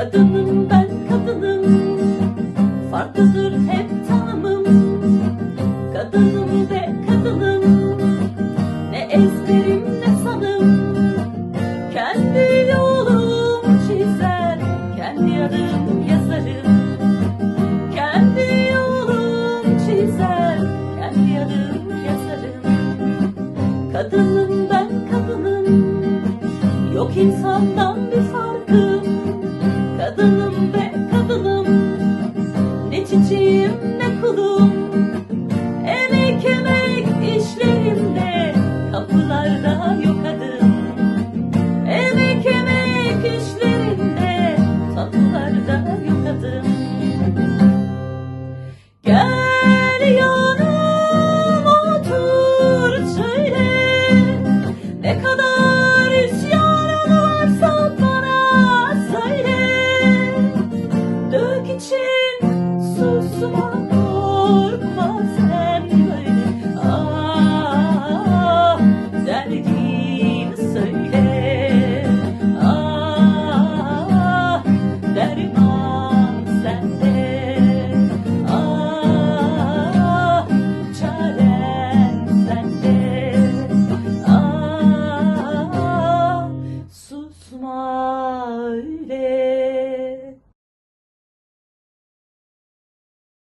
Kadınım ben kadınım. Farklıdır hep tanımım. Kadınım ve kadınım. Ne ezberim ne sanım. Kendi yolumu çizer Kendi adım yazarım. Kendi yolumu çizer Kendi adım yazarım. Kadınım ben kadınım. Yok insandan bir farkım titi. Mama.